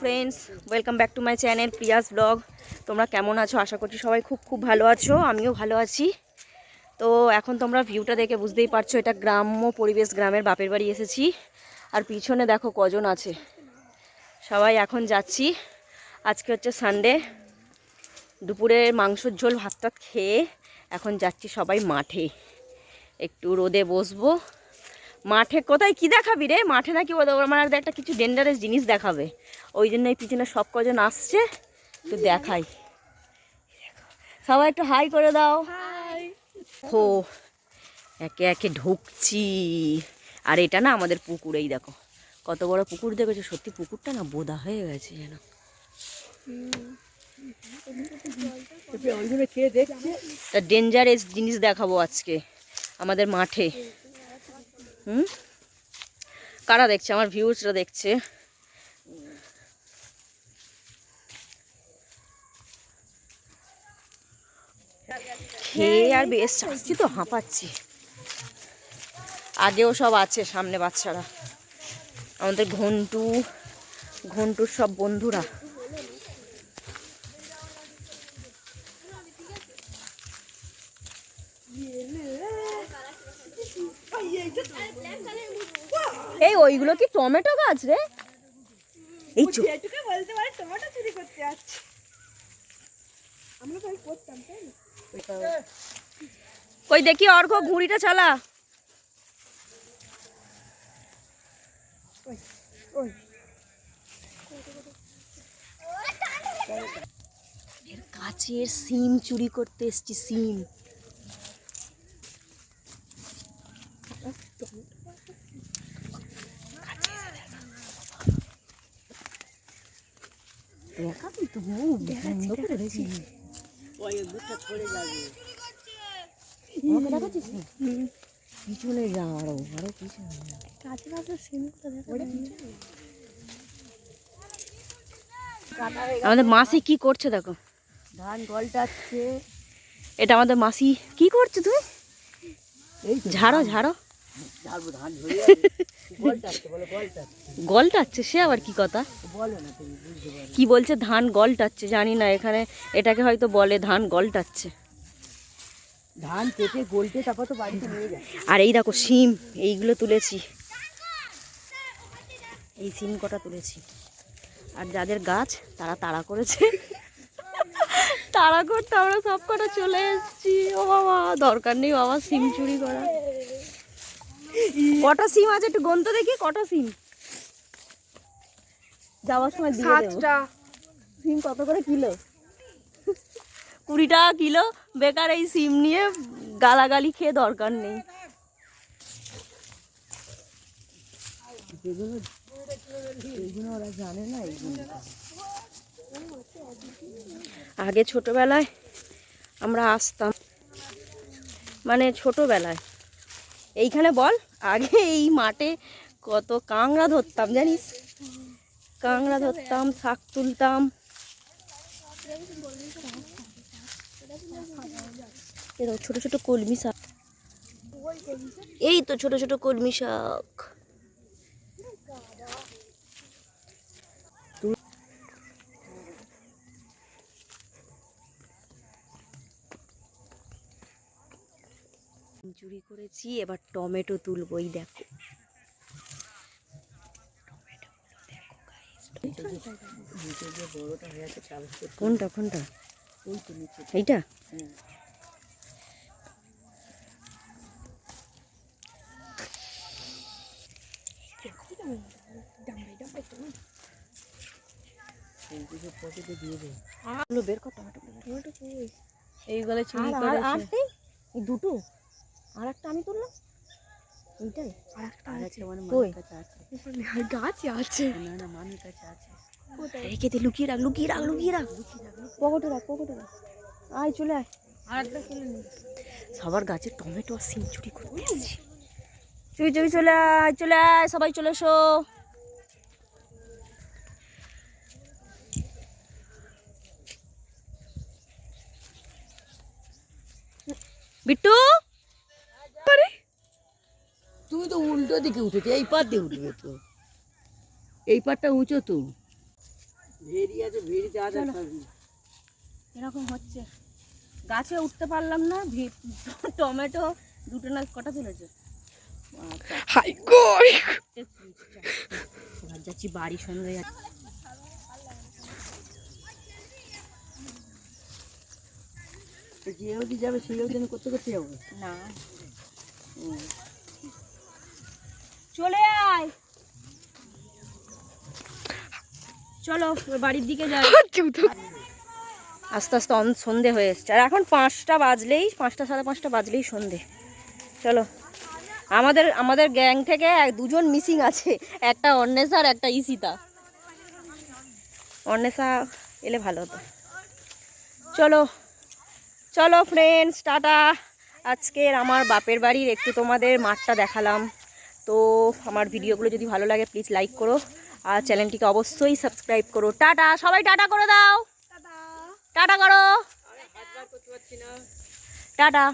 Friends welcome back to my channel Priya's blog তোমরা কেমন আছো? আশা করছি সবাই খুব খুব ভালো আছো, আমিও ভালো আছি। তো এখন তোমরা ভিউটা দেখে বুঝতেই পারছ, এটা গ্রাম্য পরিবেশ, গ্রামের বাপের বাড়ি এসেছি। আর পিছনে দেখো কজন আছে। সবাই এখন যাচ্ছি। আজকে হচ্ছে সানডে দুপুরে মাংসর ঝোল ভাত খেয়ে এখন যাচ্ছি সবাই মাঠে। একটু রোদে বসবো। মাঠে কোথায় কি দেখাবি রে? মাঠে নাকি ওদের আমার আর একটা কিছু ডেঞ্জারাস জিনিস দেখাবে। ওই জন্য এই পিছনে সব কজন আসছে তো দেখাই। সবাই একটু হাই করে দাও। হো একে একে ঢুকছি। আর এটা না আমাদের পুকুরেই দেখো। কত বড় পুকুর দেখেছ? সত্যি পুকুরটা না বোদা হয়ে গেছে যেন। ডেঞ্জারাস জিনিস দেখাবো আজকে আমাদের মাঠে। হুম? কারা দেখছে? আমার ভিউজরা দেখছে। আর বেশ আসছি তো, হাঁপাচ্ছি। আগেও সব আছে সামনে বাচ্চারা। আমাদের ঘন্টু, ঘন্টুর সব বন্ধুরা। এই ওইগুলো কি টমেটো গাছ রে? এই বলতে পারে টমেটো চুরি করতে যাচ্ছে আমরা করতাম তাই কই দেখি অর্ঘ ঘুড়িটা চালা। ওই ওই। গাছের সিম চুরি করতে এসছি সিম। তো বন্ধ করে রেখেছি পিছনে যা আরও আরও পিছনে কাছে কাছে সিমটা আমাদের মাসি কি করছে দেখো? ধান গলটাচ্ছে। এটা আমাদের মাসি কি করছে তুই? ঝাড়ো ঝাড়ো। গলটাচ্ছে গলটাচ্ছে গলটাচ্ছে সে আবার কি কথা? কি বলছে ধান গলটাচ্ছে জানি না এখানে এটাকে হয়তো বলে ধান গলটাচ্ছে ধান কেটে গলটে তারপর তো বাড়িতে নিয়ে যায়। আর এই দেখো সিম এইগুলো তুলেছি। এই সিম কটা তুলেছি। আর যাদের গাছ তারা তাড়া করেছে। তাড়া করতে আমরা সব কটা চলে এসেছি। ও বাবা দরকার নেই বাবা সিম চুরি করা। কটা সিম আছে একটু গন্ত দেখি কটা সিম? যাওয়ার সময় দিয়ে দেবো। সিম কত করে কিলো? কুড়ি টাকা কিলো? বেকার এই সিম নিয়ে গালাগালি খেয়ে দরকার নেই। আগে ছোটবেলায় আমরা আসতাম। মানে ছোটবেলায়। এইখানে বল, আগে এই মাঠে কত কাংড়া ধরতাম, জানিস? কাংড়া ধরতাম, শাক তুলতাম। এরকম ছোটো ছোট ছোট কলমি শাক। এই তো ছোট ছোট কলমি শাক। চুরি করেছি এবার টমেটো তুলবো এই দেখো কোনটা কোনটা? এইটা? বের কর টমেটো। টমেটো এইগুলো চুরি দুটো? আর একটা আমি তুললাম? এইটাই আরেকটা মানে কই? আছে। গাছ আছে। না না মামির কাছে আছে। রেখে দে লুকিয়ে রাখ লুকিয়ে রাখ লুকিয়ে রাখ। পকেটে রাখ পকেটে রাখ। আয় চলে আয়। আরেকটা কিনে নি। সবার গাছে টমেটো আর সিম চুরি করতে এসেছি। চুরি চুরি চলে আয় চলে আয় সবাই চলে এসো। বিট্টু? উল্টো দিকে উঠেছো এই পার দিয়ে উঠবে তো। এই পারটা উঁচু তো। ভেড়ি আছে ভেড়ি যা যা এরকম হচ্ছে। গাছে উঠতে পারলাম না ভি- টমেটো দুটো না কটা তুলেছে? আচ্ছা। হাই গো যাচ্ছি বাড়ি সন্ধ্যে যাচ্ছি। তো যে অবধি যাবে সেই অবধি আমি করতে করতে যাব। না। চলে আয়। চলো বাড়ির দিকে যাই। আস্তে আস্তে সন্ধে হয়ে এসছে। আর এখন পাঁচটা বাজলেই, পাঁচটা, সাড়ে পাঁচটা বাজলেই সন্ধে। চলো, আমাদের আমাদের গ্যাং থেকে এক, দুজন মিসিং আছে। একটা অন্বেষা আর একটা ইসিতা অন্বেষা এলে ভালো হতো। চলো চলো ফ্রেন্ডস টাটা। আজকের আমার বাপের বাড়ির একটু তোমাদের মাঠটা দেখালাম। তো আমার ভিডিওগুলো যদি ভালো লাগে প্লিজ লাইক করো। আর চ্যানেলটিকে অবশ্যই সাবস্ক্রাইব করো। টাটা সবাই টাটা করে দাও। টাটা। করো। টাটা।